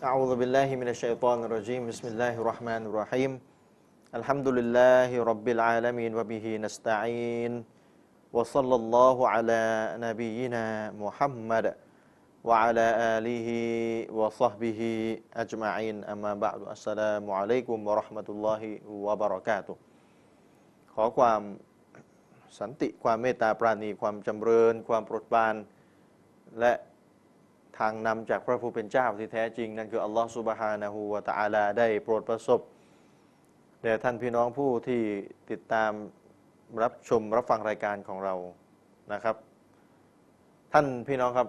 أعوذ بالله من الشيطان الرجيم بسم الله الرحمن الرحيم الحمد لله رب العالمين وبه نستعين وصلى الله على نبينا محمد وعلى آله وصحبه أجمعين أما بعد السلام عليكم ورحمة الله وبركاته ขอความสันติความเมตตาปราณีความจำเริญ ความโปรดปราน และ ทางนำจากพระผู้เป็นเจ้าที่แท้จริง นั่นคืออัลลอฮฺสุบฮานะฮูวะตะอาลาได้โปรดประสบแด่ท่านพี่น้องผู้ที่ติดตามรับชมรับฟังรายการของเรานะครับ ท่านพี่น้องครับ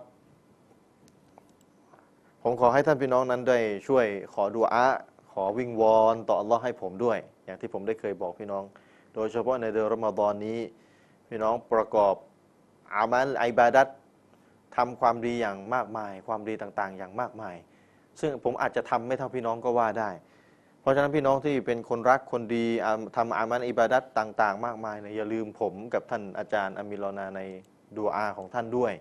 ผมขอให้ท่านพี่น้องนั้นได้ช่วยขอดุอาขอวิงวอนต่ออัลลอฮ์ให้ผมด้วย อย่างที่ผมได้เคยบอกพี่น้อง โดยเฉพาะในเดือนรอมฎอนนี้ พี่น้องประกอบอามัลไอบาดัต ทำความดีอย่างมากมาย ความดีต่างๆ อย่างมากมาย ซึ่งผมอาจจะทำไม่เท่าพี่น้องก็ว่าได้ เพราะฉะนั้นพี่น้องที่เป็นคนรักคนดีอ่าทำอามัลอิบาดัตต่าง ๆ มากมายเนี่ยอย่าลืมผมกับท่านอาจารย์อามิลอนาในดูอาของท่านด้วย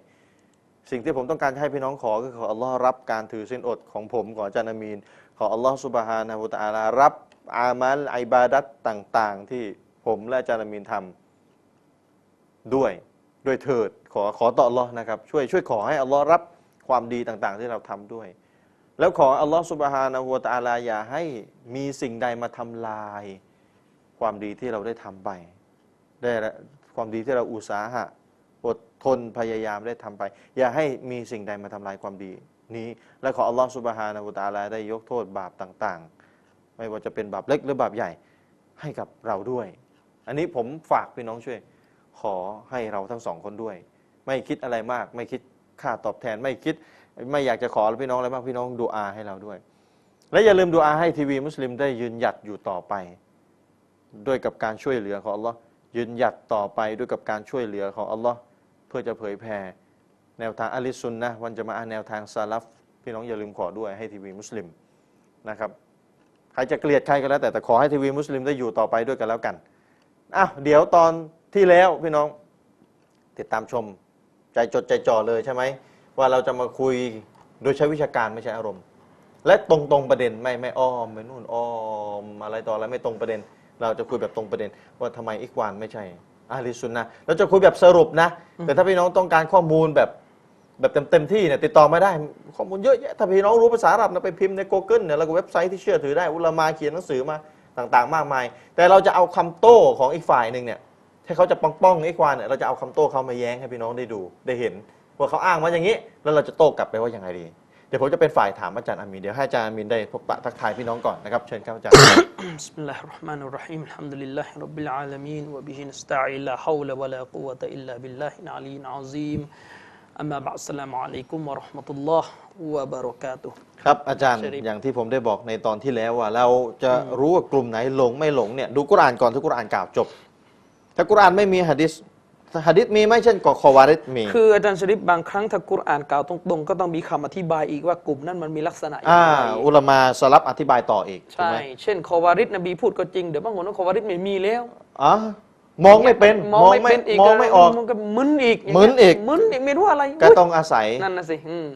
สิ่งที่ผมต้องการให้พี่น้องขอก็ขออัลลอฮ์รับการถือศีลอดของผมขออาจารย์อามีน ขออัลลอฮ์สุบฮานะฮูวะตะอาลารับอามัลอิบาดัตต่าง ๆ ที่ผมและอาจารย์อามีนทำด้วยด้วยเถิด ขอขอต่ออัลลอฮ์นะครับช่วยช่วยขอให้อัลลอฮ์รับความดีต่างๆ ที่เราทำด้วย แล้วขออัลลอฮ์สุบฮานะฮูวะตะอาลาอย่าให้มีสิ่งใดมาทำลาย ความดีที่เราได้ทำไป ได้ความดีที่เราอุตสาหะอดทนพยายามได้ทำไป อย่าให้มีสิ่งใดมาทำลายความดีนี้ และขออัลลอฮ์สุบฮานะฮูวะตะอาลาได้ยกโทษบาปต่างๆ ไม่ว่าจะเป็นบาปเล็กหรือบาปใหญ่ให้กับเราด้วย อันนี้ผมฝากพี่น้องช่วย ขอให้เราทั้งสองคนด้วย ไม่คิดอะไรมาก ไม่คิดค่าตอบแทน ไม่คิดไม่อยากจะขอพี่น้องอะไรมากพี่น้องดูอาให้เราด้วย และอย่าลืมดูอาให้ทีวีมุสลิมได้ยืนหยัดอยู่ต่อไป ด้วยกับการช่วยเหลือของอัลลอฮ์ยืนหยัดต่อไปด้วยกับการช่วยเหลือของอัลลอฮ์เพื่อจะเผยแผ่แนวทางอะลิซุนนะวันจะมาอะห์แนวทางซาลัฟพี่น้องอย่าลืมขอด้วยให้ทีวีมุสลิมนะครับใครจะเกลียดใครก็แล้วแต่แต่ขอให้ทีวีมุสลิมได้อยู่ต่อไปด้วยกันแล้วกันอ้าวเดี๋ยวตอนที่แล้วพี่น้องติดตามชม ใจจดใจจ่อเลยใช่ไหมว่าเราจะมาคุยโดยใช้วิชาการไม่ใช่อารมณ์ และตรงตรงๆประเด็นไม่ไม่อ้อมไปนู่นอ้อมอะไรต่ออะไรไม่ตรงประเด็น เราจะคุยแบบตรงประเด็น ว่าทำไมอิกวานไม่ใช่อาลิซุนนะห์เราจะคุยแบบสรุปนะ แต่ถ้าพี่น้องต้องการข้อมูลแบบแบบเต็มเต็มๆที่เนี่ยติดต่อมาได้ข้อมูลเยอะแยะถ้าพี่น้องรู้ภาษาอาหรับนะไปพิมพ์ใน Google เนี่ยแล้วก็เว็บไซต์ที่เชื่อถือได้ อุลามาเขียนหนังสือมาต่างๆ มากมาย แต่เราจะเอาคำโต้ของอีกฝ่ายหนึ่งเนี่ย ถ้าเขาจะป้องป้องไอ้ควานเนี่ยเราจะเอาคำโต้เขามาแย้งให้พี่น้องได้ดูได้เห็นว่าเขาอ้างว่าอย่างนี้ แล้วเราจะโต้กลับไปว่าอย่างไรดี เดี๋ยวผมจะเป็นฝ่ายถามอาจารย์อามีนเดี๋ยวให้อาจารย์อามีนได้พบปะทักทายพี่น้องก่อนนะครับเชิญครับอาจารย์บิสมิลลาฮิรเราะห์มานิรเราะฮีมอัลฮัมดุลิลลาฮิร็อบบิลอาลามีนวะบิฮินัสตะอีนลาฮาวละวะลากุวะตะอิลลาบิลลาฮิอะลีนอะซีสลามุอะลัยกุมะราห์มตุลลอฮ์วะบะรากาตุครับอาจารย์อย่างที่ผมได้บอกในตอนที่แล้วว่าเราจะรู้ว่ากลุ่มไหนหลงไม่หลงเนี่ยดูกุรอานก่อนที่กุรอานกล่าวจบ ถ้ากุรอานไม่มีหะดิษหะดิษมีไหมเช่นกอคอวาริดมี คืออาจารย์ชริปบางครั้งถ้ากุรอานกล่าวตรงๆ ก็ต้องมีคำอธิบายอีกว่ากลุ่มนั้นมันมีลักษณะอย่าอ่างไรอุลามาสลับอธิบายต่ออีกถูกใช่ ไหมเช่นคอวาริดนบีพูดก็จริง เดี๋ยวบางคนว่าคอวาริดไม่มีแล้วอ๋อมองไม่เป็นมองไม่เป็นอีกมองไม่ออก มันก็มึนอีกมึนอีก มึนอีกไม่รู้อะไรก็ต้องอาศัยนั่นน่ะสิอืม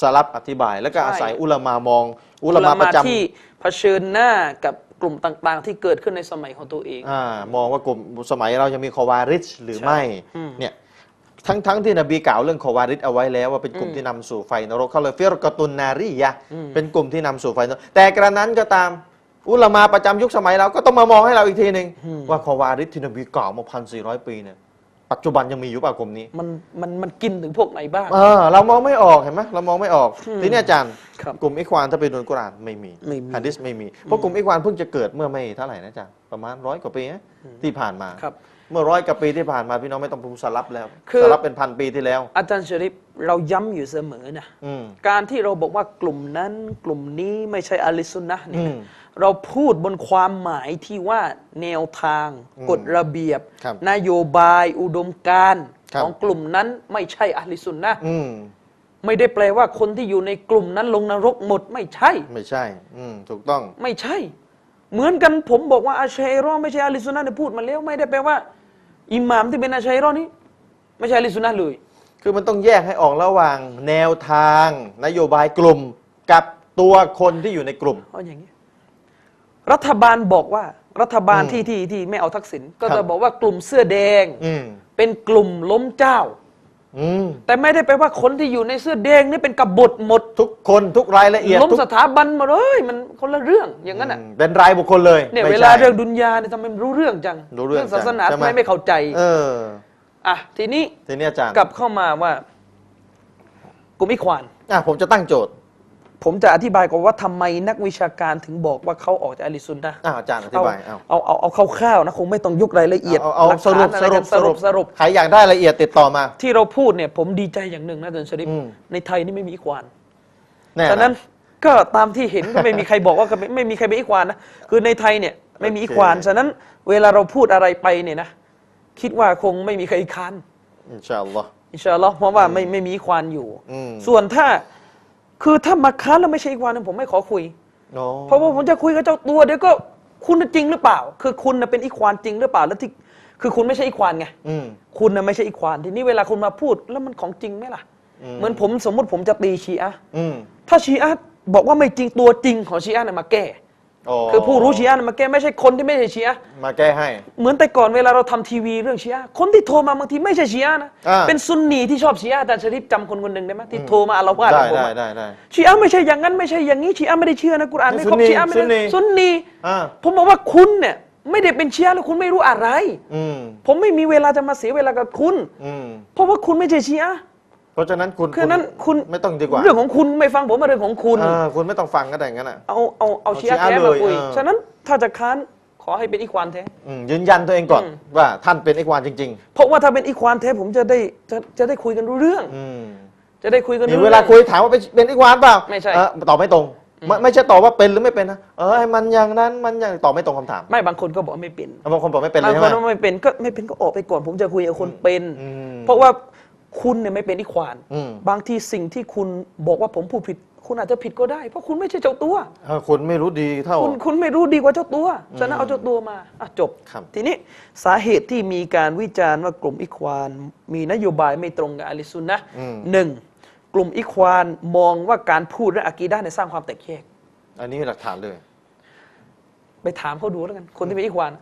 สลับอธิบาย แล้วก็ใช่ อาศัยอุลามามอง อุลามาประจำ ที่เผชิญหน้ากับ กลุ่มต่างๆ ที่เกิดขึ้นในสมัยของตัวเองอ่ามองว่ากลุ่มสมัยเรายังมีคอวาริชหรือใช่ไม่อืม เนี่ยทั้งทั้งที่นบีกล่าวเรื่องคอวาริชเอาไว้แล้วว่าเป็นกลุ่มอืมที่นำสู่ไฟนรกเขาเลยฟิรกตุนนารียะห์อืมเป็นกลุ่มที่นำสู่ไฟนรกแต่กระนั้นก็ตามอุลามาประจำยุคสมัยเราก็ต้องมามองให้เราอีกทีหนึ่งว่าคอวาริชที่นบีกล่าวมาพันสี่ร้อยปีเนี่ย ปัจจุบันยังมีอยู่เปล่ากลุ่มนี้ มันมันมันกินถึงพวกไหนบ้าง เออเรามองไม่ออกเห็นไหมเรามองไม่ออกอืมทีนี้อาจารย์ครับกลุ่มอิควานถ้าไปดูในกุรอานไม่มีไม่มี ฮะดิษไม่มีเพราะกลุ่มอิควานเพิ่งจะเกิดเมื่อไม่เท่าไหร่นะอาจารย์ประมาณร้อยกว่าปีนะที่ผ่านมา ครับ เมื่อร้อยกว่าปีที่ผ่านมาพี่น้องไม่ต้องพูดสลับแล้วคือสลับเป็นพันปีที่แล้ว อาจารย์ชริปเราย้ำอยู่เสมอนะ อืม การที่เราบอกว่ากลุ่มนั้นกลุ่มนี้ไม่ใช่อาลิสุนนะห์เนี่ยอืมเราพูดบนความหมายที่ว่าแนวทาง อืมกฎระเบียบ ครับนโยบายอุดมการณ์ครับ ของกลุ่มนั้นไม่ใช่อาลิสุนนะห์อืม ไม่ได้แปลว่าคนที่อยู่ในกลุ่มนั้นลงนรกหมดไม่ใช่ ไม่ใช่ อืม ถูกต้อง ไม่ใช่ เหมือนกันผมบอกว่าอาชัยรอไม่ใช่อาลิสุนนะห์เนี่ยพูดมาแล้วไม่ได้แปลว่า อิหม่ามที่เป็นอาชัยรอนี้ไม่ใช่อาลิสุนนะห์เลย คือมันต้องแยกให้ออกระหว่างแนวทาง นโยบายกลุ่มกับตัวคนที่อยู่ในกลุ่มเอาอย่างนี้ รัฐบาลบอกว่า รัฐบาลอืมที่ที่ที่ไม่เอาทักษิณก็ครัจะบบอกว่ากลุ่มเสื้อแดง อืม เป็นกลุ่มล้มเจ้า อืมแต่ไม่ได้แปลว่าคนที่อยู่ในเสื้อแดงนี่เป็นกบฏหมดทุกคนทุกรายละเอียดล้มทุกสถาบันหมดเลยมันคนละเรื่องอย่างนั้นอะอืมเป็นรายบุคคลเลยเนี่ยไม่เวใช่ลาเรื่องดุนยาเนี่ยทำไมมันรู้เรื่องจังรู้เรื่องศาสนาจังใช่ทำไหม ไมไม่เข้าใจเอออะทีนี้ทีนี้อาจารย์กลับเข้ามาว่ากลุ่มอิควานอะผมจะตั้งโจทย์ ผมจะอธิบายก่อนว่าทำไมนักวิชาการถึงบอกว่าเขาออกจากอะลิซุนนะห์อะอาจารย์อธิบายเอาเอาเอาเอาเอาคร่าวๆนะคงไม่ต้องยกรายละเอียดเอาเอาหลักสรุปฐานอะสไรรุกัปนสรุปสรุปใครอยากได้ละเอียดติดต่อมา ที่เราพูดเนี่ยผมดีใจอย่างหนึ่งนะอาจารย์ชริปอืมในไทยนี่ไม่มีอิควานแน่ฉะนั้นก็ตามที่เห็นก็ไม่มีใครบอกว่าไม่ไม่มีใครเป็นอิควานนะคือในไทยเนี่ยไม่มีอิควานฉะนั้นเวลาเราพูดอะไรไปเนี่ยนะคิดว่าคงไม่มีใครค้านอินชาอัลลอฮ์อินชาอัลลอฮ์เพราะว่าไม่ไม่มีอิควานอยู่อืมส่วนถ้า คือถ้ามาค้านแล้วไม่ใช่อิควานเนี่ยผมไม่ขอคุยโอ้เพราะว่าผมจะคุยกับเจ้าตัวเดี๋ยวก็คุณน่ะจริงหรือเปล่า คือคุณน่ะเป็นอิควานจริงหรือเปล่าแล้วที่คือคุณไม่ใช่อิควานไงอืม คุณน่ะไม่ใช่อิควานทีนี้เวลาคุณมาพูดแล้วมันของจริงไหมล่ะ อืม เหมือนผมสมมุติผมจะตีชีอะห์อืม ถ้าชีอะห์บอกว่าไม่จริงตัวจริงของชีอะห์เนี่ยมาแก้โอ้ คือผู้รู้ชีอะห์เนี่ยมาแก้ไม่ใช่คนที่ไม่ใช่ชีอะห์มาแก้ให้ เหมือนแต่ก่อนเวลาเราทำทีวีเรื่องชีอะห์คนที่โทรมาบางทีไม่ใช่ชีอะห์นะอ่าเป็นซุนนีที่ชอบชีอะห์แต่ชริปจำคนคนหนึ่งได้ไหมที่โทรมาอาละวาดได้กับผมได้อะได้ได้ชีอะห์ไม่ใช่อย่างนั้นไม่ใช่อย่างนี้ชีอะห์ไม่ได้เชื่อนะกุรอานไม่ครบซุนนีชีอะห์ไม่ซุนนีได้ซุนนีอ่าผมบอกว่าคุณเนี่ยไม่ได้เป็นชีอะห์แล้วคุณไม่รู้อะไรอืมผมไม่มีเวลาจะมาเสียเวลากับคุณอืมเพราะว่าคุณไม่ใช่ชีอะห์ เพราะฉะนั้นคุณคือนั้นคุณไม่ต้องดีกว่าเรื่องของคุณไม่ฟังผมมาเรื่องของคุณเออคุณไม่ต้องฟังก็ได้งั้นอะเอาเอาเอาเอาชีอะห์ชีอะห์แท้มาคุยเลยเออฉะนั้นถ้าจะค้านขอให้เป็นอีควานแท้อืมยืนยันตัวเองก่อนอืมว่าท่านเป็นไอ้ควานจริงเพราะว่าถ้าเป็นอีควานแท้ผมจะได้จะจะได้คุยกันรู้เรื่องๆอืมจะได้คุยกันนี่รู้เวเรื่ลาองคุยถามว่าเป็นเป็นไอ้ควานเปล่าไม่ใช่เออตอบไม่ตรงไม่ไม่ใช่ตอบว่าเป็นหรือไม่เป็นนะเออมันอย่างนั้นมันอย่างตอบไม่ตรงคำถาม ไม่บางคนก็บอกไม่เป็นบางคนบอกไม่เป็นเลบางยใช่คไหนมว่าไม่เป็นก็ไม่เป็นก็ออกไปก่อน ผมจะคุยกับคนเป็นอืมเพราะว่า คุณเนี่ยไม่เป็นอีควาน อืมบางทีสิ่งที่คุณบอกว่าผมพูดผิด คุณอาจจะผิดก็ได้ เพราะคุณไม่ใช่เจ้าตัว เออคุณไม่รู้ดีเท่า คุณคุณไม่รู้ดีกว่าเจ้าตัว ฉะนั้นเอาเจ้าตัวมาอะจบ ครับ ทีนี้สาเหตุที่มีการวิจารณ์ว่ากลุ่มอิควาน มีนโยบายไม่ตรงกับอะลิซุนนะห์อืมหนึ่งกลุ่มอิควานมองว่าการพูดเรื่องอากีดะห์เนี่ยสร้างความแตกแยก อันนี้มีหลักฐานเลยไปถามเขาดูแล้วกัน คนที่เป็นอิควาน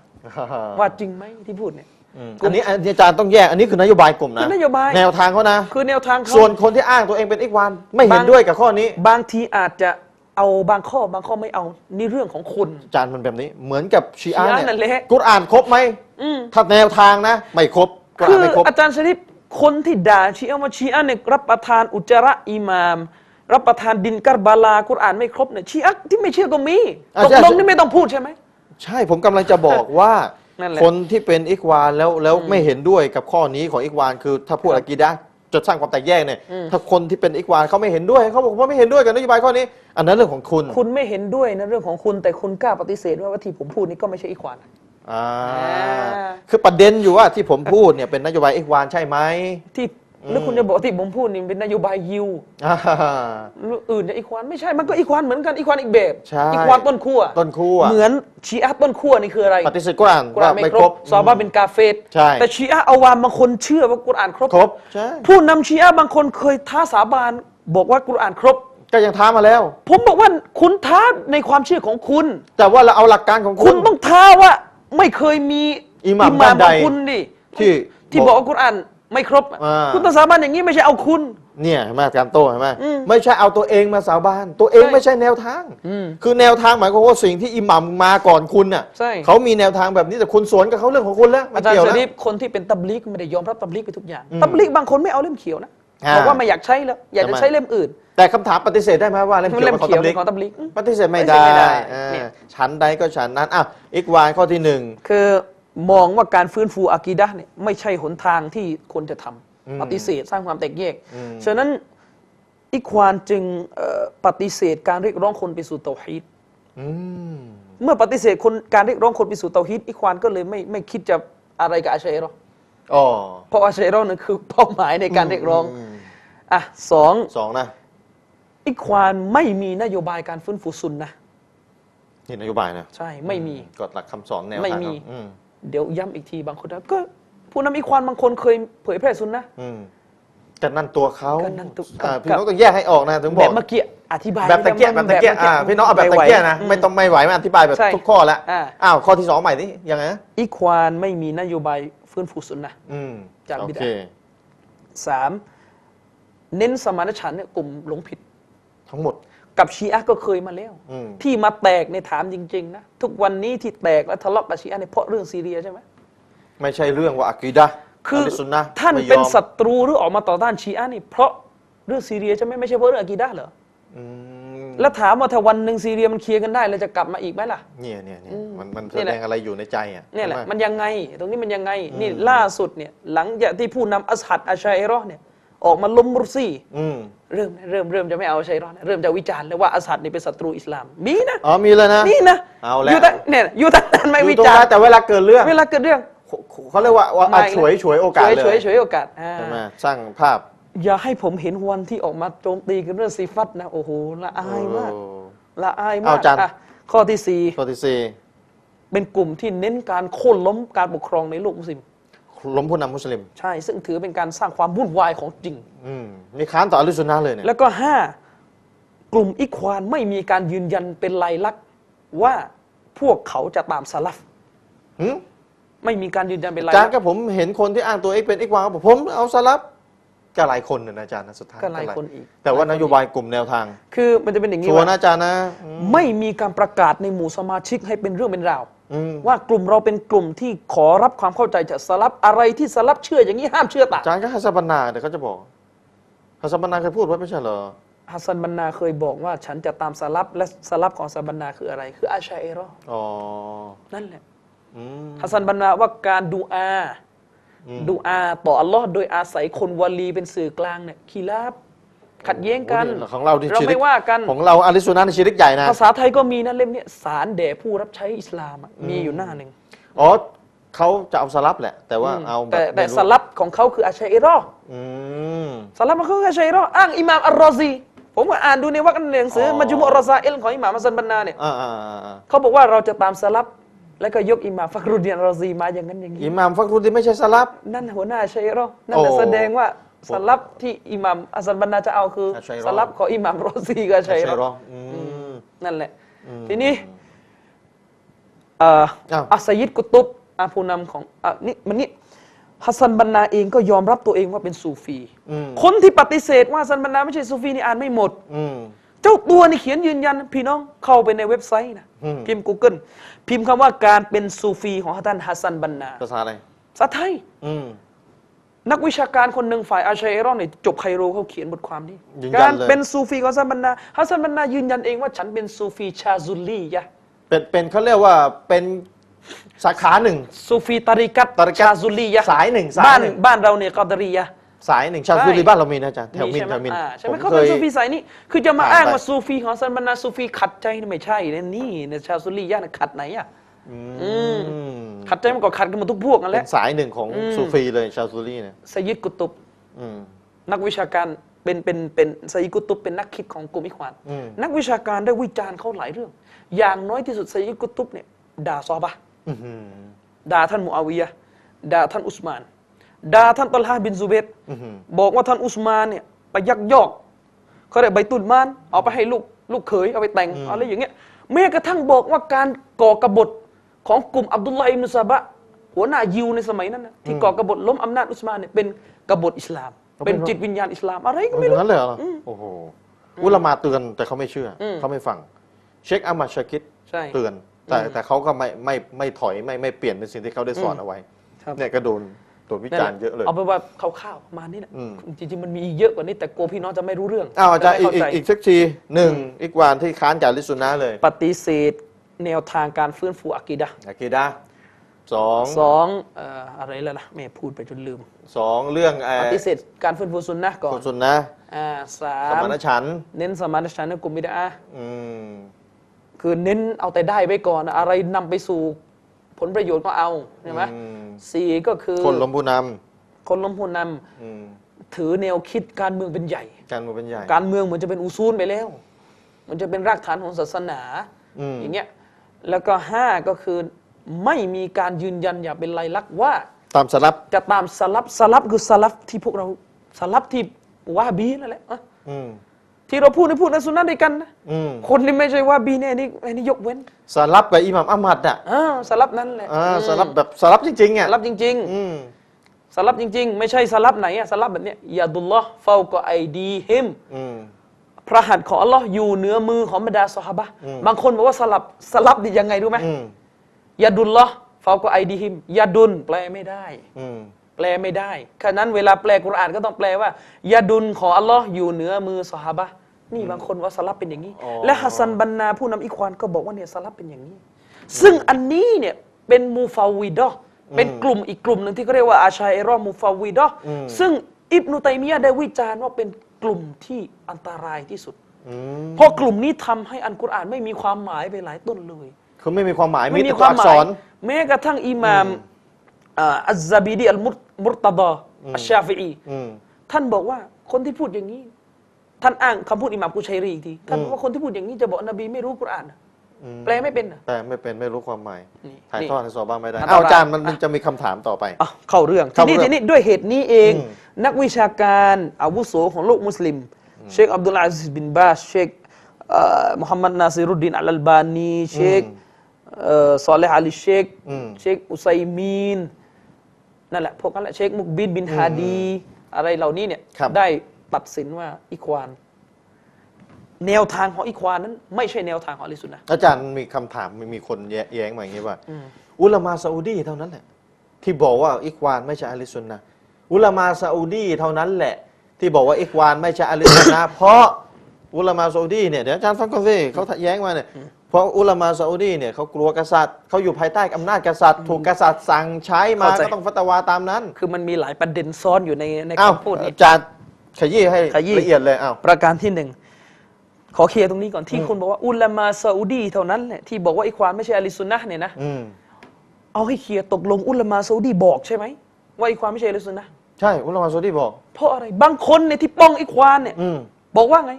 ว่าจริงไหมที่พูดเนี่ย อืมอันนี้อันนี้อาจารย์ต้องแยก อันนี้คือนโยบายกลุ่มนะคือนโยบาย แนวทางเขานะ คือแนวทางเขาส่วนคนที่อ้างตัวเองเป็นอีกวานไม่เห็นบางด้วยกับข้อนี้ บางทีอาจจะเอาบางข้อบางข้อไม่เอานี่เรื่องของคุณ อาจารย์มันแบบนี้ เหมือนกับชีอะห์ชีอะห์นั่นแหเนี่ยละกุรอานครบไหมอืมถ้าแนวทางนะ ไม่ครบกุรคืออานไม่ครบ อาจารย์ชริปคนที่ด่าชีอะห์ว่าชีอะห์เนี่ยรับประทานอุจจาระอิหมาม รับประทานดินกัรบาลากุรอานไม่ครบเนี่ยชีอะห์ที่ไม่เชื่อก็มีอะตกใช่ ลงนี่ไม่ต้องพูดใช่ไหม ใช่ผมกำลังจะบอกว่า นั่นแหละคนที่เป็นอีกวานแล้วแล้วไม่เห็นด้วยกับข้อนี้ของอีกวานคือถ้าพูดครับอากีดะห์จะสร้างความแตกแยกเนี่ยอืมถ้าคนที่เป็นอีกวานเขาไม่เห็นด้วยเขาบอกว่าไม่เห็นด้วยกับนโยบายข้อนี้ อันนั้นเรื่องของคุณ คุณไม่เห็นด้วยนะเรื่องของคุณแต่คุณกล้าปฏิเสธว่าว่าที่ผมพูดนี่ก็ไม่ใช่อีควานอ่าอ่าคือประเด็นอยู่ว่าที่ผมพูดเนี่ยเป็นนโยบายอีกวานใช่ไหมที่ แล้วคุณจะบอกที่ผมพูดนี่เป็นนโยบายยิวอ่าหรืออื่นจะอีควานไม่ใช่มันก็อีควานเหมือนกันอีควานอีกแบบใช่อีควานต้นขั้วต้นคั่วเหมือนชีอะห์ต้นขั้วนี่คืออะไรปฏิเสธกุรอานกุรอานว่าไม่ไม่คครรบบซอฮาบะห์เป็นกาเฟรใช่แต่ชีอะห์อาวามบางคนเชื่อว่ากุรอานครบครบใช่ผู้นำชีอะห์บางคนเคยท้าสาบานบอกว่ากุรอานครบก็ยังท้ามาแล้ว ผมบอกว่าคุณท้าในความเชื่อของคุณ แต่ว่าเราเอาหลักการของคุคุณณต้องท้าว่าไม่เคยมีอิหม่ามขท่านใดองคุณดิที่ที่บอกบอกว่ากุรอาน ไม่ครบอะอ่า คุณต้องสาบานอย่างนี้ไม่ใช่เอาคุณ เนี่ยเห็นไหมการโต้เห็นไหมอืมไม่ใช่เอาตัวเองมาสาบาน ตัวเองใช่ไม่ใช่แนวทาง อืมคือแนวทางหมายความว่าสิ่งที่อิหมัมมาก่อนคุณน่ะใช่ เขามีแนวทางแบบนี้แต่คุณสวนกับเขาเรื่องของคุณแล้วไม่อาจารย์เกี่ยวชแล้วริฟคนที่เป็นตับลิกไม่ได้ยอมรับตับลิกไปทุกอย่างอืมตับลิกบางคนไม่เอาเล่มเขียวนะอ่าบอกว่าไม่อยากใช้แล้ว อยากจะทำไม ใช้เล่มอื่นแต่คำถามปฏิเสธได้ไหมว่าเล่มเขียวเล่มเป็นของเขียวตำลิเป็นกของตับลิกปฏิเสธไม่ปฏิเสได้ธไม่ได้อ่าเนี่ย ฉันใดก็ฉันนั้นอะอีกวานข้อที่หนึ่ง คือ มองว่าการฟื้นฟูอากีดะห์เนี่ยไม่ใช่หนทางที่ควรจะทำอืมปฏิเสธสร้างความแตกแยกอืมฉะนั้นอิควานจึงเอ่อปฏิเสธการเรียกร้องคนไปสู่เตาฮีดอืมเมื่อปฏิเสธคนการเรียกร้องคนไปสู่เตาฮีดอิควานก็เลยไม่ไม่คิดจะอะไรกับอาชัยรอห์อ๋อเพราะอาชัยรอห์นั่นคือเป้าหมายในการเรียกร้องมอะสองสองนะอิควานไม่มีนโยบายการฟื้นฟูซุนนะห์นี่นโยบายนะ ใช่ไม่มีกฎหลักคำสอนแนวไม่ทางมีอืม เดี๋ยวย้ำอีกทีบางคนนะก็ผู้นำอิควานบางคนเคยเผยแพร่ซุนนะห์อืมกันนั่นตัวเขาก็นั่นตัวอ่าพี่กับน้องต้องแยกให้ออกนะถึงบแบอกบเมื่อกี้อธิบายแบบตะเกียบแบบตะเกียบอ่าพี่น้องเอาแบบตะเกียบนะอืไม่ต้องไม่ไหวไม่อธิบายแบบใช่ทุกข้อแล้วอ่าอ้าวข้อที่สองใหม่นี่ยังไงนะอีควานไม่มีนโยบายฟื้นฟูสุนนะห์อืมจากโอบิดาเคสามเน้นสมานฉันท์เนี่ยกลุ่มหลงผิดทั้งหมด กับชีอะห์ก็เคยมาแล้ว อืม ที่มาแตกในยถามจริงๆนะทุกวันนี้ที่แตกและทะเลาะกับชีอะห์เนี่ยเพราะเรื่องซีเรียใช่ไหมไม่ใช่เรื่องว่าอากีดะห์คือลสุนนะห์ท่านไม่ยอมเป็นศัตรูหรือออกมาต่อต้านชีอะห์นี่เพราะเรื่องซีเรียใช่ไหมไม่ใช่เพราะเรื่องอากีดะห์เหรออืมแล้วถามว่าถ้าวันหนึ่งซีเรียมันเคลียร์กันได้เราจะกลับมาอีกไหมล่ะ เนี่ยเนี่ยเนี่ยอืมมันมันแสนี่แหดละ งอะไรอยู่ในใจอะเนี่ยแหละใช่ไมันยังไงตรงนี้มันยังไงนี่ล่าสุดเนี่ยหลังจากที่ผู้นำอัสฮัดอาชัยเรอห์เนี่ย ออกมาล้มมุรซีอืมเริ่มเริ่มเริ่มจะไม่เอาอาชัยเรอห์นะเริ่มจะวิจารณ์แล้วว่าอัสฮัดนี่เป็นศัตรูอิสลาม มีนะอ๋อมีเลยนะนี่นะเอาแล้วยู่ตั้งเนี่ยอยู่ตั้งนานไม่อยู่วิตรงจารนั้นณ์แต่เวลาเกิดเรื่อง เวลาเกิดเรื่องเขาเรียกว่าว่าเอาไม่ฉวยฉวยโอกาสฉวยเลยฉวยฉวยโอกาสอ่าใช่ไหมสร้างภาพ อย่าให้ผมเห็นวันที่ออกมาโจมตีกันเรื่องซีฟัตนะโอ้โหละอายมากโอ้ละอายมาเอากอาจารย์อะข้อที่สี่ข้อที่สี่เป็นกลุ่มที่เน้นการโค่นล้มการปกครองในโลกมุสลิม ล้มผู้นำมุสลิม ใช่ ซึ่งถือเป็นการสร้างความวุ่นวายของจริง อืมมีค้านต่ออัลลุสุนนะห์เลยเนี่ยแล้วก็ห้ากลุ่มอิควานไม่มีการยืนยันเป็นลายลักษณ์ว่าพวกเขาจะตามสลับหืมไม่มีการยืนยันเป็นลายอาจารลักย์ษณ์ก็ผมเห็นคนที่อ้างตัวเองเป็นอีกวางบอกผมเอาสลับก็หลายคนเนี่ยนะอาจารย์นะสุดท้ายก็หลายคนอีก แต่ว่านโยบายกลุ่มแนวทางคือมันจะเป็นอย่างนี้ชัวร์นะว่าอาจารย์นะอืมไม่มีการประกาศในหมู่สมาชิกให้เป็นเรื่องเป็นราวอืม ว่ากลุ่มเราเป็นกลุ่มที่ขอรับความเข้าใจจากสลับอะไรที่สลับเชื่ออย่างนี้ห้ามเชื่อต่างอาจารย์ก็ฮัสซันบันนาเดี๋ยวเขาจะบอกฮัสซันบันนาเคยพูดไว้ไม่ใช่เหรอฮัสซันบันนาเคยบอกว่า ฉันจะตามสลับและสลับของฮัสซันบันนาคืออะไร คืออาชัยเอรอห์อ๋อนั่นแหละอืมฮัสซันบันนาว่าการดูอาอืมดูอาต่ออัลลอฮ์โดยอาศัยคนวลีเป็นสื่อกลางเนี่ยคีราบ ขัดแย้งกันโอ้โหของเราที่เราชิริไม่กว่ากัน ของเราอาลิสุนนะห์ในชิริกใหญ่นะภาษาไทยก็มีนะเล่มเนี้ยสารแด่ผู้รับใช้อิสลามอะมีอยู่หน้าหนึ่งอ๋อเขาจะเอาสลับแหละ แต่ว่าเอาแบบแต่แต่ไม่รู้สลับของเขาคืออาชัยเอรอห์อืมสลับของเขาคืออาชัยเอรอห์อ้างอิหม่ามอัลรอซีผมก็อ่านดูในวรรคหนังสืออ๋อมัจมุอัลรอซาเอลของอิหม่ามอัสซันบันนาเนี่ยอ่าอ่าอ่าอ่าเขาบอกว่าเราจะตามสลับแล้วก็ยกอิหม่ามฟักรุดดีนอัลรอซีมาอย่างนั้นอย่างนี้อิหม่ามฟักรุดดีนไม่ใช่สลับนั่นหัวหน้าอาชัยเอรอห์นั่นแหละโอ้แสดงว่า สลับที่อิหม่ามอัสซันบันนาจะเอาคืออาชัยเอรอห์สลับของอิหม่ามรอซีกับอาชัยเอรอห์หรออืม นั่นแหละ อืมทีนี้เอ่ออ้าว อัสยิดกุตุบอาผู้นำของอะนี่มันนี่ฮัสซันบันนาเองก็ยอมรับตัวเองว่าเป็นซูฟี อืมคนที่ปฏิเสธว่าฮัสซันบันนาไม่ใช่ซูฟีนี่อ่านไม่หมด อืม เจ้าตัวนี่เขียนยืนยัน พี่น้องเข้าไปในเว็บไซต์นะอืม พิมพ์ Google พิมพ์คำว่าการเป็นซูฟีของท่านฮัสซันบันนาภาษาอะไรภาษาไทย อืม นักวิชาการคนหนึ่งฝ่ายอาชัยเอรอนเนี่ยจบไคโรเขาเขียนบทความนี้ ยืนยันเลย การเป็นซูฟีของฮัสซันบันนาฮัสซันบันนายืนยันเองว่าฉันเป็นซูฟีชาซุลลียะห์เป็นเป็นเขาเรียกว่าเป็นสาขาหนึ่ง ซูฟีตาริกัตตาริกัตชาซุลียะห์สายหนึ่งสายบ้านหนึ่ง บ้านเราเนี่ยกอดารียะห์ สายหนึ่งชาซูรีใช่บ้านเรามีนะอาจารย์แถวมินใช่ไหแถวมินอ่าใช่ไหมผมเขาเคเป็นยซูฟีสายนี้ คือจะมาผ่านอ้างไปว่าซูฟีของฮัสซันบันนาซูฟีขัดใจนี่ไม่ใช่นะนี่เนี่ยชาซุลียะห์น่ะขัดไหนอะ อืม ขัดใจมันก็ขัดกันหมดทุกพวกนั่นแหเป็ละ นสายหนึ่งของอืม ซูฟีเลยชาซูรีเนี่ยสยิดกุตุบ อืม นักวิชาการเป็นเป็นเป็นสยิดกุตุบเป็นนักคิดของกลุ่มอิควาน อืม นักวิชาการได้วิจารณ์เขาหลายเรื่อง อย่างน้อยที่สุดสยิดกุตุบเนี่ยด่าซอฮาบะห์อื้อหือด่าท่านมุอาวิยะห์ด่าท่านอุสมาน ด่าท่านตอลฮาบินซูเบต อื้อหือบอกว่าท่านอุสมานเนี่ยไปยักยอกเขาเรียกใบตุนมาน เอาไปให้ลูกลูกเขยเอาไปแต่งอะไรอย่างเงี้ยแม้กระทั่งบอกว่าการก่อกบฏ ของกลุ่มอับดุลลาห์อิบนุซาบะห์หัวหน้ายิวในสมัยนั้นนะที่ก่อกบฏล้มอำนาจอุสมานเนี่ยเป็นกบฏอิสลาม เป็นจิตวิญญาณอิสลามอะไรก็เป็ไม่นอรู้ย่างนั้นเลยเหรออโอ้โหอุลามาเตือนแต่เขาไม่เชื่ออมเขาไม่ฟัง เชคอามัดชาคิดใช่เตือน แต่แต่เขาก็ไม่ไม่ไม่ถอยไม่ไม่เปลี่ยนเป็นสิ่งที่เขาได้สอนเอาไว้ครับเนี่ยก็โดนโดนวิจารณ์เยอะเลย เอาไปว่าคร่าวๆประมาณนี้นะอืมจริงๆ มันมีอีกเยอะกว่านี้แต่กลัวพี่น้องจะไม่รู้เรื่องอ้าวอาจารย์จะอีกไม่อีกเข้าใจอีกสักทีหนึ่งอีกวานที่ค้านจากลิสุนนะห์เลย ปฏิเสธ แนวทางการฟื้นฟูอากีดะห์อากีดะห์สองสองเอ่ออะไรแล้วล่ะแม่พูดไปจนลืมสองเรื่องเอ่ปอฏิเสธการฟื้นฟูซุนนะห์ก่อคุนณสุนนะห์อ่าสาสมมานฉันท์เน้นสมานฉันท์ในกลุ่มบิดาอะห์อืมคือเน้นเอาแต่ได้ไว้ก่อน อะไรนำไปสู่ผลประโยชน์ก็เอาใช่ไหมอืมสี่ก็คือคนล้มผู้นคนล้มผู้นำอืมำถือแนวคิดการเมืองเป็นใหญ่ การเมืองเป็นใหญ่ การเมืองเหมือนจะเป็นอุซูลไปแล้ว มันจะเป็นรากฐานของศาสนา อืม อย่างเงี้ย แล้วก็ห้าก็คือไม่มีการยืนยันอย่างเป็นลายลักษณ์ว่า ตามสลับ จะตามสลับสลับคือสลับที่พวกเราสลับที่วาฮาบีนั่นแหละอะอืม ที่เราพูดในพูดในสุนนะด้วยกันนะอืม คนที่ไม่ใช่วาฮาบีเนี่ยอันนี่อันนี้ยกเว้นสลับกับอิหม่ามอัมมัดอะอ่าสลับนั่นแหละอ่าอืมสลับแบบสลับจริงๆอะสลับจริงอืมๆสลับจริง ๆ ไม่ใช่สลับไหนอะสลับแบบเนี้ยยาดุลลอฮ์เฝ้าก็ไอดีฮิมอืม พระหัตถ์ของอัลลอฮ์อยู่เหนือมือของบรรดาสหบะห์อืมบางคนบอกว่าสลับสลับดียังไงรู้ไหมอืมยาดุลลอฮ์เฝ้าก็ไอดีฮิมยาดุลแปลไม่ได้อืมแปลไม่ได้ฉะนั้นเวลาแปลกุรอานก็ต้องแปลว่ายาดุลของอัลลอฮ์อยู่เหนือมือสหบะห์นี่บางคนว่าสลับเป็นอย่างนี้อ๋อและฮัสซันบันนาผู้นำอิควานก็บอกว่าเนี่ยสลับเป็นอย่างนี้ ซึ่งอันนี้เนี่ยเป็นมูฟาวิดะห์เป็นกลุ่มอีกกลุ่มหนึ่งที่เขาเรียกว่าอาชัยรอมูฟาวิดะห์ซึ่งอิบนุตัยมียะห์ได้วิจารณ์ว่าเป็น กลุ่มที่อันตรายที่สุด อืมเพราะกลุ่มนี้ทำให้อันกุรอานไม่มีความหมายไปหลายต้นเลย คือไม่มีความหมายไม่มีแต่ความหอัมากษยร แม้กระทั่งอิหม่ามอ่าอัซซาบีดีอัลมุรมุรตดาอัชชาฟิอี อืม ท่านบอกว่าคนที่พูดอย่างนี้ ท่านอ้างคำพูดอิหม่ามกุชัยรีอีกทีท่านบอกว่าคนที่พูดอย่างนี้จะบอกนบีไม่รู้กุรอานนะ อืมแปลไม่เป็นนะแต่ไม่เป็นไม่รู้ความหมายนี่ถ่ายนี่ทอดให้สอบบ้างไม่ได้อันตราย อ้าวอาจารย์มันมันจะมีคำถามต่อไป อะเข้าเรื่องเข้าทีนี้เรื่องทีนี้ด้วยเหตุนี้เอง อืม นักวิชาการอาวุโสของโลกมุสลิม เชคอับดุลอาซิซบินบาสเชคเอ่อมุฮัมมัดนาซิรุดดินอัลลบานีเชคเอ่อซอเลห์อาลีเชคอืม เชคอุไซมีนนั่นแหละพวกนั้นแหละเชคมุกบินบินฮาดี อะไรเหล่านี้เนี่ยครับ ได้ตัดสินว่าอิควาน แนวทางของอิควานนั้น ไม่ใช่แนวทางของอะลิสุนนะห์อาจารย์มีคำถามมีมีคนแยแย้งมาอย่างนี้ว่า อุลามาซาอุดีเท่านั้นแหละที่บอกว่าอิควานไม่ใช่อะลิสุนนะห์อุลามาซาอุดีเท่านั้นแหละ ที่บอกว่าอิควานไม่ใช่อะลิสุนนะห์ เพราะอุลามาซาอุดีเนี่ยเดี๋ยวอาจารย์ฟังก่อนสิเขาแย้งมาเนี่ยเพราะอุลามาซาอุดีเนี่ยเขากลัวกษัตริย์เขาอยู่ภายใต้อำนาจกษัตริย์ ถูกกษัตริย์สั่งใช้มาเข้าใจก็ต้องฟัตวาตามนั้นคือมันมีหลายประเด็นซ้อนอยู่ในในอ้าวคำพูดนี้ อาจารย์ขยี้ให้ขยี้ ละเอียดเลยอ้าว ประการที่หนึ่ง ขอเคลียร์ตรงนี้ก่อนที่คุณบอกว่าอุลามาซาอุดีเท่านั้นแหละที่บอกว่าอิควานไม่ใช่อะลิสุนนะห์เนี่ยนะอืมเอาให้เคลียร์ตกลงอุลามาซาอุดีบอกใช่ไหมว่าอิควานไม่ใช่อะลิสุนนะห์ใช่อุลามาซาอุดีบอก เพราะอะไรบางคนเนี่ยที่ป้องอิควานเนี่ยอืมบอกว่าไง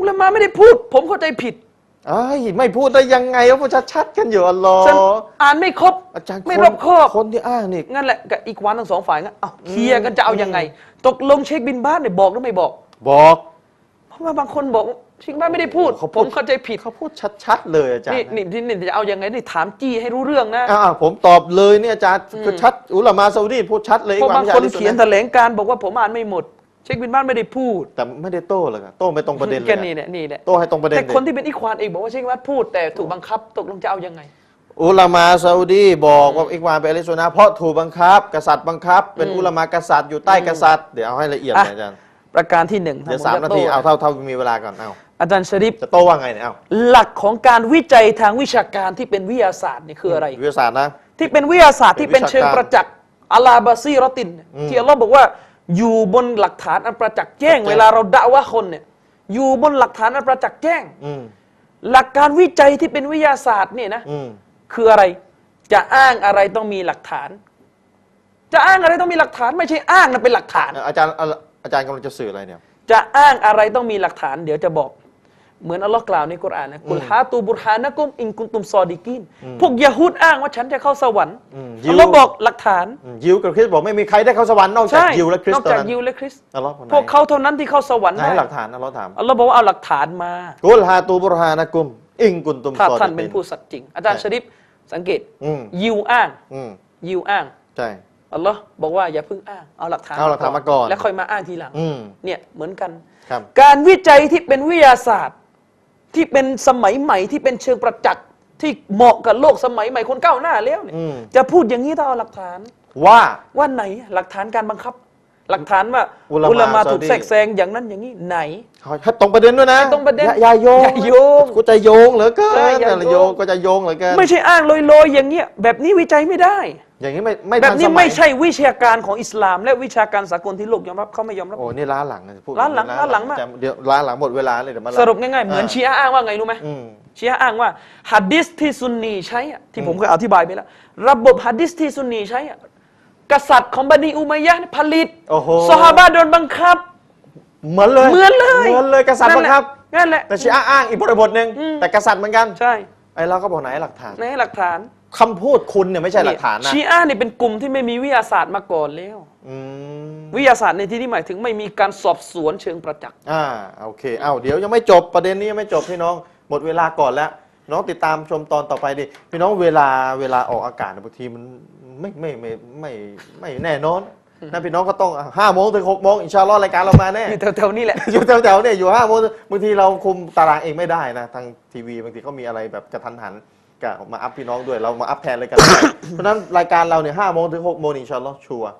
อุลามาไม่ได้พูด ผมเข้าใจผิดไอ้ายไม่พูดได้ยังไงว่าชัดๆกันอยู่อัลลอฮฉัน์อ่านไม่ครบอาจารย์ไม่คนรอบคอบคนที่อ้างนี่งั้นแหละกับอีกวานทั้งสองฝ่ายงั้นเอาเคลียร์กันจะเอายังไง ตกลงเชคบินบ้านเนี่ยบอกหรือไม่บอก บอก เพราะว่าบางคนบอก เชคบินบ้านไม่ได้พูดเขาพูผด มเข้าใจผิดเขาพูดชัดๆเลยอาจารนี่ย์นี่นี่นี่จะเอายังไงนี่ถามจี้ให้รู้เรื่องนะอ้าวผมตอบเลยเนี่ยอาจารย์คือชัดอุลามาซาอุดีพูดชัดเลยเพราะบางไม่ใช่คนอะลิสุเขียนนะแถลงการณ์บอกว่าผมอ่านไม่หมด เชคบินบ้านไม่ได้พูดแต่ไม่ได้โต้เลยครับโต้ไม่ตรงประเด็นเลยแค่อะนี้เนี่ยนี่แหละโต้ให้ตรงประเด็นแต่เลยคนที่เป็นอิควานเองบอกว่าเชคบินบ้านพูดแต่ถูกบังคับตกลงจะเอายังไง อุลามาซาอุดีบอกว่าอิกวานเป็นอะลิสุนนะห์เพราะถูกบังคับ กษัตริย์บังคับ เป็นอุลามากษัตริย์อยู่ใต้กษัตริย์เดี๋ยวเอาให้ละเอียดอะ เลยอาจารย์ ประการที่หนึ่งเดี๋ยวผสามจะนาโต้ทีเอาเท่าเท่ามีเวลาก่อนเอาอาจารย์ชริปจะโต้ว่าไงเนี่ยเอาหลักของการวิจัยทางวิชาการที่เป็นวิทยาศาสตร์นี่คืออะไร วิทยาศาสตร์นะที่เป็นวิทยาศาสตร์ที่เป็นเชิงประจักษ์อัลลาบาซีรอตินเนี่ยที่อัลลอฮ์บอกว่าอยู่บนหลักฐานอันประจักษ์แจ้งประจักษ์เวลาเราด่าว่าคนเนี่ยอยู่บนหลักฐานอันประจักษ์แจ้งอืมหลักการวิจัยที่เป็นวิทยาศาสตร์เนี่ยนะอืมคืออะไร จะอ้างอะไรต้องมีหลักฐาน จะอ้างอะไรต้องมีหลักฐาน ไม่ใช่อ้างนะเป็นหลักฐาน อาจารย์ อาจารย์กำลังจะสื่ออะไรเนี่ย จะอ้างอะไรต้องมีหลักฐาน เดี๋ยวจะบอก เหมือนอัลลอฮ์กล่าวในกุรอานนะกุลฮาตูบุรฮานะกุมอินกุนตุมซอดิกินพวกยะฮูดอ้างว่าฉันจะเข้าสวรรค์อืมอัลลอฮ์บอกหลักฐานอืมยิวกับคริสบอกไม่มีใครได้เข้าสวรรค์นอกจากใช่ยิวและคริสนอกเท่าจากนั้นยิวและคริสต์อัลลอฮ์คนไหนพวกเขาเท่านั้นที่เข้าสวรรค์ไหนได้หลักฐานอัลลอฮ์ถามอัลลอฮ์บอกว่าเอาหลักฐานมา กุลฮาตูบุรฮานะกุม อิงกุนตุมถ้าซอท่านดิเป็นกินผู้สัตย์จริง อาจารย์ใช่ชริปสังเกต อืมยิวอ้าง อืมยิวอ้าง ใช่ อัลลอฮ์บอกว่าอย่าเพิ่งอ้างเอาหลักฐานเอาหลักฐานมาก่อนแล้วค่อยมาอ้างทีหลังอืมเนี่ยเหมือนกัน ครับ การวิจัยที่เป็นวิทยาศาสตร์ ที่เป็นสมัยใหม่ที่เป็นเชิงประจักษ์ที่เหมาะกับโลกสมัยใหม่คนก้าวหน้าแล้วเนี่ยอืม จะพูดอย่างนี้ต้องเอาหลักฐาน ว่า ว่าไหนหลักฐานการบังคับ หลักฐานว่าอุลามะอุลามาซาอุถูกดี แทรกแซงอย่างนั้นอย่างนี้ไหน ให้ตรงประเด็นด้วยนะให้ตรงประเด็นอย่าอย่าโยงอย่าโยงกูจะโยงเหลือเกิใช่นอย่าแต่ละโยโยงงก็จะโยงเหลือเกิน ไม่ใช่อ้างลอยๆอย่างเงี้ยแบบนี้วิจัยไม่ได้ อย่างนี้ไม่ไม่แบบทันนี้สมัยไม่ใช่วิชาการของอิสลาม และวิชาการสากลที่โลกยอมรับเขาไม่ยอมรับ โอ้นี่ล้าหลังนะพูดล้าหลังล้าหลังมากจะเดี๋ยวล้าหลังหมดเวลาเลยเดี๋ยวมาสรุปง่ายๆเหมือนชีอะห์อ้างว่าไงรู้ไหมอืม ชีอะห์อ้างว่าฮัดดิสที่ซุนนีใช้อะที่ผมเคยอธิบายไปแล้ว ระบบฮัดดิสที่ซุนนีใช้อะกษัตริย์ของบันีอุมัยยะห์เนี่ยผลิตโอ้โห ซอฮาบะห์โดนบังคับ เหมือนเลยเหมือนเลยเหมือนเลยกษัตริย์บังคับ นั่นแหละแต่ชีอะห์อ้างอีกบริบทหนึ่งอืม แต่กษัตริย์เหมือนกันใช่ไอ้เราก็บอกไหนหลักฐาน ในหลักฐาน คำพูดคุณเนี่ยไม่ใช่หลักฐานนะชีอะห์นี่เป็นกลุ่มที่ไม่มีวิทยาศาสตร์มาก่อนแล้ว อืมวิทยาศาสตร์ในที่นี้หมายถึงไม่มีการสอบสวนเชิงประจักษ์ อ่าโอเคเอ้าเดี๋ยวยังไม่จบประเด็นนี้ยังไม่จบพี่น้องหมดเวลาก่อนแล้วน้องติดตามชมตอนต่อไปดิพี่น้องเวลาเวลาออกอากาศบางทีมันไม่ไม่ไม่ไม่ไม่แน่นอนนะพี่น้องก็ต้องห้าโมงถึงหกโมงอินชาอัลลอฮ์รายการเรามาแน่ อยู่แถวๆนี้แหละ อยู่แถวๆเนี่ยอยู่ห้าโมงบางทีเราคุมตารางเองไม่ได้นะ ทางทีวีบางทีเขามีอะไรแบบกระทันหัน ก็มาอัพพี่น้องด้วยเรามาอัพแทนเลยกันเพราะฉะนั้นรายการเราเนี่ยห้าโมงถึงหกโมงอินชาอัลลอฮ์ชัวร์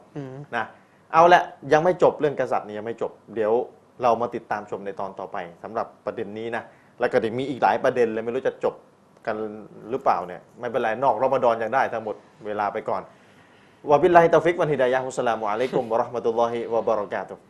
นะเอาละยังไม่จบเรื่องกษัตริย์นี่ยังไม่จบ เดี๋ยวเรามาติดตามชมในตอนต่อไปสำหรับประเด็นนี้นะแล้วก็เดี๋ยวมีอีกหลายประเด็นเลยไม่รู้จะจบกันหรือเปล่าเนี่ยไม่เป็นไรนอกรอมฎอนยังได้ทั้งหมดเวลาไปก่อนวะบิลลาฮิตาฟิกวันฮิดายะฮุสสลามุอะลัยกุมวะเราะห์มะตุลลอฮิวะบะเราะกาตุฮ์